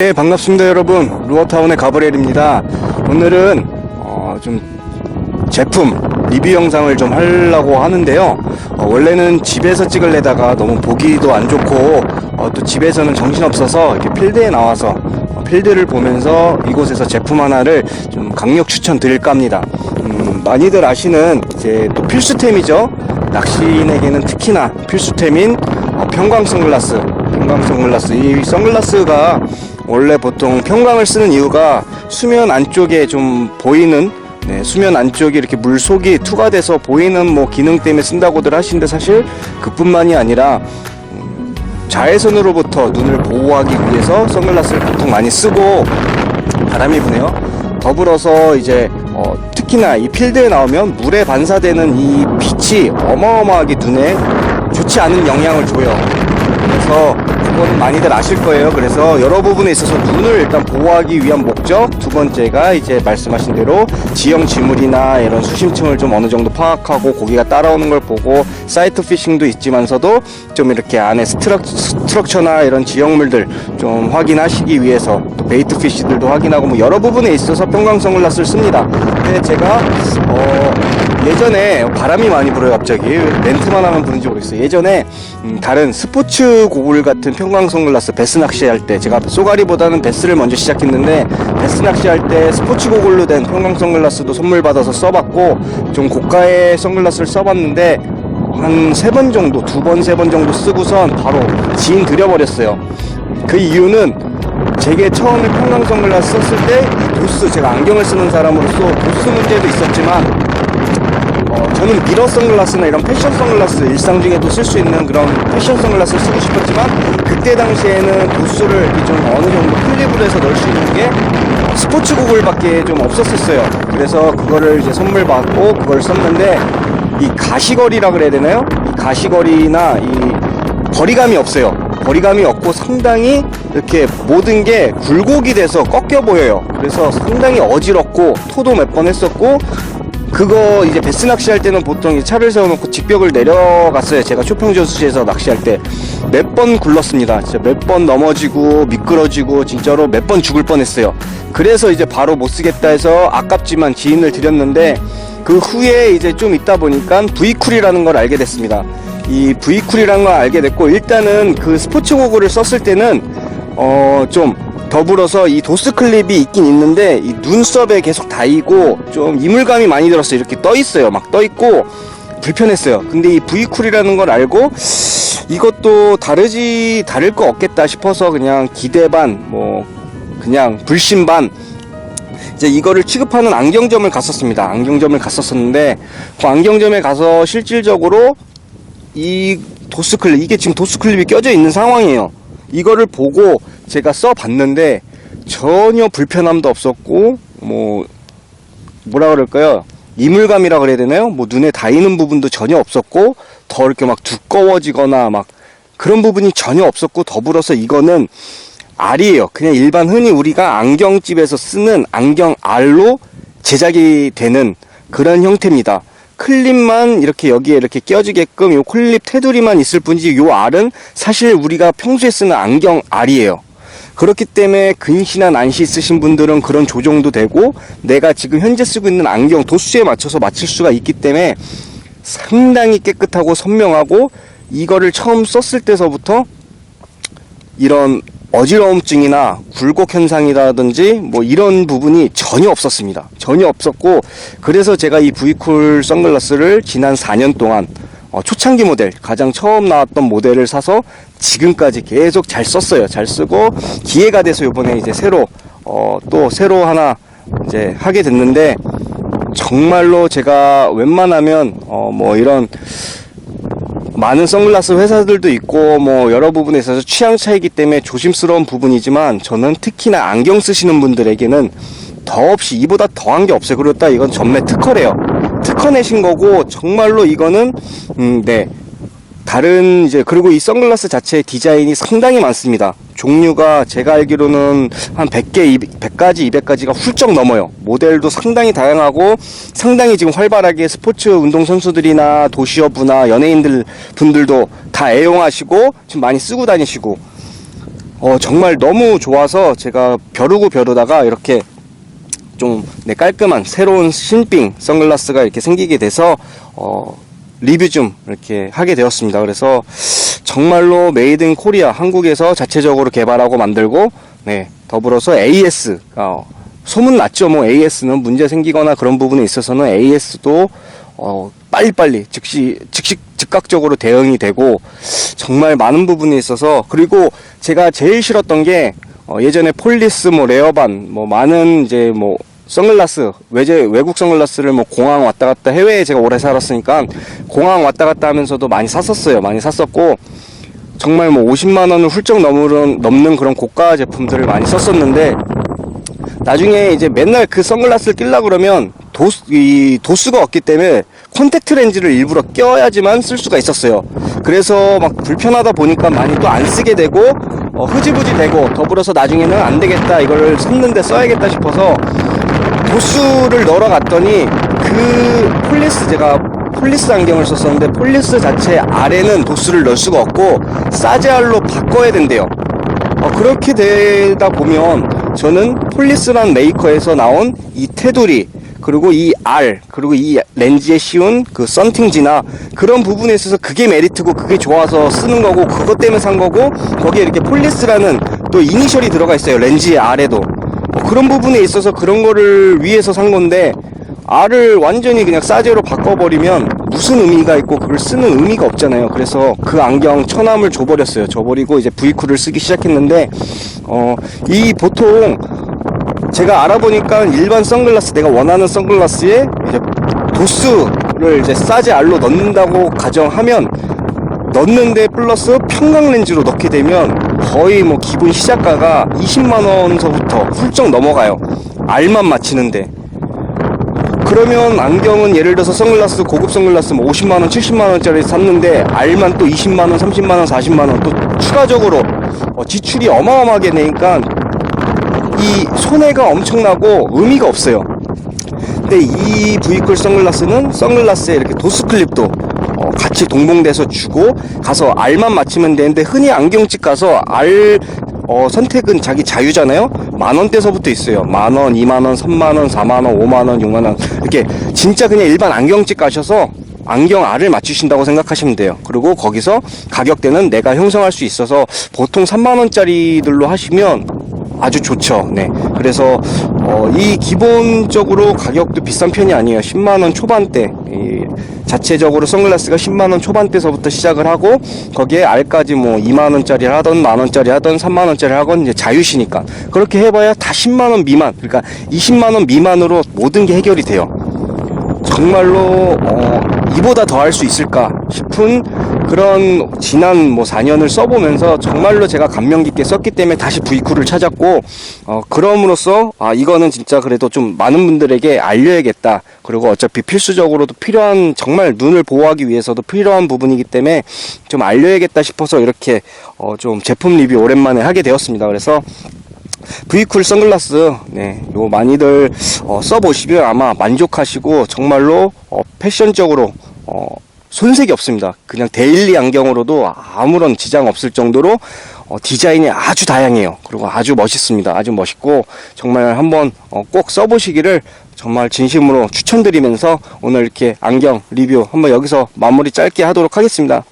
네, 반갑습니다, 여러분. 루어타운의 가브리엘입니다. 오늘은 어, 좀 제품 리뷰 영상을 좀 하려고 하는데요. 어, 원래는 집에서 찍을래다가 너무 보기도 안 좋고 어, 또 집에서는 정신 없어서 이렇게 필드에 나와서 어, 필드를 보면서 이곳에서 제품 하나를 좀 강력 추천 드릴까 합니다. 음, 많이들 아시는 이제 또 필수템이죠. 낚시인에게는 특히나 필수템인 어, 평광 선글라스. 평광 선글라스. 이 선글라스가 원래 보통 평광을 쓰는 이유가 수면 안쪽에 좀 보이는 네, 수면 안쪽에 이렇게 물속이 투과돼서 보이는 뭐 기능 때문에 쓴다고들 하시는데 사실 그뿐만이 아니라 음, 자외선으로부터 눈을 보호하기 위해서 선글라스를 보통 많이 쓰고 바람이 부네요. 더불어서 이제 어, 특히나 이 필드에 나오면 물에 반사되는 이 빛이 어마어마하게 눈에 좋지 않은 영향을 줘요. 그래서 그 거는 많이들 아실 거예요. 그래서 여러 부분에 있어서 눈을 일단 보호하기 위한 목적. 두 번째가 이제 말씀하신 대로 지형 지물이나 이런 수심층을 좀 어느 정도 파악하고 고기가 따라오는 걸 보고 사이트 피싱도 있지만서도 좀 이렇게 안에 스트럭, 스트럭처나 이런 지형물들 좀 확인하시기 위해서 또 베이트 피쉬들도 확인하고 뭐 여러 부분에 있어서 평광 선글라스를 씁니다. 근데 제가 어 예전에 바람이 많이 불어요 갑자기. 렌트만 하면 부는지 모르겠어요. 예전에 음, 다른 스포츠 고글 같은 평광 선글라스 베스 낚시할 때. 제가 쏘가리보다는 베스를 먼저 시작했는데 베스 낚시할 때 스포츠 고글로 된 평광 선글라스도 선물 받아서 써봤고 좀 고가의 선글라스를 써봤는데 한 세 번 정도 두 번 세 번 정도 쓰고선 바로 지인 들여버렸어요. 그 이유는 제게 처음에 평광 선글라스 썼을 때이 도수 제가 안경을 쓰는 사람으로서 도수 문제도 있었지만 어, 저는 미러 선글라스나 이런 패션 선글라스 일상 중에도 쓸 수 있는 그런 패션 선글라스를 쓰고 싶었지만 그때 당시에는 도수를 이렇게 좀 어느 정도 클립으로 해서 넣을 수 있는 게 스포츠 고글밖에 좀 없었었어요. 그래서 그거를 이제 선물 받고 그걸 썼는데 이 가시거리라 그래야 되나요? 이 가시거리나 이 거리감이 없어요. 거리감이 없고 상당히 이렇게 모든 게 굴곡이 돼서 꺾여 보여요. 그래서 상당히 어지럽고 토도 몇 번 했었고 그거 이제 베스 낚시할 때는 보통 이 차를 세워놓고 직벽을 내려갔어요. 제가 쇼평저수지에서 낚시할 때 몇 번 굴렀습니다. 진짜 몇 번 넘어지고 미끄러지고 진짜로 몇 번 죽을 뻔했어요. 그래서 이제 바로 못 쓰겠다 해서 아깝지만 지인을 드렸는데 그 후에 이제 좀 있다 보니까 V쿨이라는 걸 알게 됐습니다. 이 V쿨이라는 걸 알게 됐고 일단은 그 스포츠 고글을 썼을 때는 어좀 더불어서 이 도스 클립이 있긴 있는데 이 눈썹에 계속 닿이고 좀 이물감이 많이 들었어요. 이렇게 떠 있어요. 막 떠 있고 불편했어요. 근데 이 V쿨이라는 걸 알고 이것도 다르지 다를 거 없겠다 싶어서 그냥 기대 반 뭐 그냥 불신 반 이제 이거를 취급하는 안경점을 갔었습니다. 안경점을 갔었었는데 그 안경점에 가서 실질적으로 이 도스 클립 이게 지금 도스 클립이 껴져 있는 상황이에요. 이거를 보고 제가 써봤는데 전혀 불편함도 없었고 뭐 뭐라 그럴까요? 이물감이라 그래야 되나요? 뭐 눈에 닿이는 부분도 전혀 없었고 더 이렇게 막 두꺼워지거나 막 그런 부분이 전혀 없었고 더불어서 이거는 알이에요. 그냥 일반 흔히 우리가 안경집에서 쓰는 안경 알로 제작이 되는 그런 형태입니다. 클립만 이렇게 여기에 이렇게 끼워지게끔 요 클립 테두리만 있을 뿐이지 요 알은 사실 우리가 평소에 쓰는 안경 알이에요. 그렇기 때문에 근시나 난시 있으신 분들은 그런 조정도 되고 내가 지금 현재 쓰고 있는 안경 도수에 맞춰서 맞출 수가 있기 때문에 상당히 깨끗하고 선명하고 이거를 처음 썼을 때서부터 이런 어지러움증이나 굴곡 현상이라든지 뭐 이런 부분이 전혀 없었습니다. 전혀 없었고 그래서 제가 이 V쿨 선글라스를 지난 4년 동안 어, 초창기 모델 가장 처음 나왔던 모델을 사서 지금까지 계속 잘 썼어요. 잘 쓰고 기회가 돼서 이번에 이제 새로 어, 또 새로 하나 이제 하게 됐는데 정말로 제가 웬만하면 어, 뭐 이런 많은 선글라스 회사들도 있고 뭐 여러 부분에 있어서 취향 차이기 때문에 조심스러운 부분이지만 저는 특히나 안경 쓰시는 분들에게는 더없이 이보다 더한 게 없어요. 그렇다 이건 전매 특허래요. 특허 내신 거고 정말로 이거는 음, 네. 다른 이제 그리고 이 선글라스 자체의 디자인이 상당히 많습니다. 종류가 제가 알기로는 한 100개, 100가지, 200가지가 훌쩍 넘어요. 모델도 상당히 다양하고 상당히 지금 활발하게 스포츠 운동 선수들이나 도시어부나 연예인들 분들도 다 애용하시고 지금 많이 쓰고 다니시고 어, 정말 너무 좋아서 제가 벼르고 벼르다가 이렇게 좀 네, 깔끔한 새로운 신빙 선글라스가 이렇게 생기게 돼서 어, 리뷰 좀 이렇게 하게 되었습니다. 그래서 정말로 메이드 인 코리아 한국에서 자체적으로 개발하고 만들고 네, 더불어서 AS 어, 소문 났죠. 뭐 AS는 문제 생기거나 그런 부분에 있어서는 AS도 어, 빨리빨리 즉시 즉시 즉각적으로 대응이 되고 정말 많은 부분에 있어서 그리고 제가 제일 싫었던 게 어, 예전에 폴리스 뭐 레어반 뭐 많은 이제 뭐 선글라스 외제 외국 선글라스를 뭐 공항 왔다 갔다 해외에 제가 오래 살았으니까 공항 왔다 갔다 하면서도 많이 샀었어요 많이 샀었고 정말 뭐 50만 원을 훌쩍 넘는 넘는 그런 고가 제품들을 많이 썼었는데 나중에 이제 맨날 그 선글라스를 끼려 그러면 도수, 이 도수가 없기 때문에 콘택트 렌즈를 일부러 껴야지만 쓸 수가 있었어요. 그래서 막 불편하다 보니까 많이 또 안 쓰게 되고 어, 흐지부지 되고 더불어서 나중에는 안 되겠다 이거를 샀는데 써야겠다 싶어서 도수를 넣으러 갔더니 그 폴리스 제가 폴리스 안경을 썼었는데 폴리스 자체 아래는 도수를 넣을 수가 없고 사제알로 바꿔야 된대요. 어, 그렇게 되다 보면 저는 폴리스란 메이커에서 나온 이 테두리 그리고 이 R 그리고 이 렌즈에 씌운 그 썬팅지나 그런 부분에 있어서 그게 메리트고 그게 좋아서 쓰는 거고 그것 때문에 산 거고 거기에 이렇게 폴리스라는 또 이니셜이 들어가 있어요 렌즈의 아래도 어, 그런 부분에 있어서 그런 거를 위해서 산 건데 R을 완전히 그냥 사제로 바꿔버리면 무슨 의미가 있고 그걸 쓰는 의미가 없잖아요. 그래서 그 안경 천함을 줘버렸어요. 줘버리고 이제 V9를 쓰기 시작했는데, 어, 이 보통 제가 알아보니까 일반 선글라스, 내가 원하는 선글라스에 이제 도수를 이제 사제 R로 넣는다고 가정하면 넣는데 플러스 평강 렌즈로 넣게 되면 거의 뭐 기본 시작가가 20만 원서부터 훌쩍 넘어가요. R만 맞히는데. 그러면 안경은 예를 들어서 선글라스 고급 선글라스 뭐 50만 원, 70만 원짜리 샀는데 알만 또 20만 원, 30만 원, 40만 원 또 추가적으로 어, 지출이 어마어마하게 되니까 이 손해가 엄청나고 의미가 없어요. 근데 이 V쿨 선글라스는 선글라스에 이렇게 도수 클립도 어, 같이 동봉돼서 주고 가서 알만 맞추면 되는데 흔히 안경집 가서 알 어, 선택은 자기 자유잖아요. 만 원대서부터 있어요. 만 원, 이만 원, 삼만 원, 사만 원, 오만 원, 육만 원 이렇게 진짜 그냥 일반 안경집 가셔서 안경 알을 맞추신다고 생각하시면 돼요. 그리고 거기서 가격대는 내가 형성할 수 있어서 보통 3만 원짜리들로 하시면 아주 좋죠. 네. 그래서 어, 이 기본적으로 가격도 비싼 편이 아니에요. 10만 원 초반대. 이 자체적으로 선글라스가 10만 원 초반대서부터 시작을 하고 거기에 알까지 뭐 2만 원짜리 하던 만 원짜리 하던 3만 원짜리 하건 이제 자유시니까 그렇게 해봐야 다 10만 원 미만. 그러니까 20만 원 미만으로 모든 게 해결이 돼요. 정말로 어, 이보다 더 할 수 있을까 싶은 그런 지난 뭐 4년을 써보면서 정말로 제가 감명 깊게 썼기 때문에 다시 V9를 찾았고 어, 그럼으로써 아 이거는 진짜 그래도 좀 많은 분들에게 알려야겠다. 그리고 어차피 필수적으로도 필요한 정말 눈을 보호하기 위해서도 필요한 부분이기 때문에 좀 알려야겠다 싶어서 이렇게 어, 좀 제품 리뷰 오랜만에 하게 되었습니다. 그래서 V쿨 선글라스 네, 요 많이들 어, 써보시면 아마 만족하시고 정말로 어, 패션적으로 어, 손색이 없습니다. 그냥 데일리 안경으로도 아무런 지장 없을 정도로 어, 디자인이 아주 다양해요. 그리고 아주 멋있습니다. 아주 멋있고 정말 한번 어, 꼭 써보시기를 정말 진심으로 추천드리면서 오늘 이렇게 안경 리뷰 한번 여기서 마무리 짧게 하도록 하겠습니다.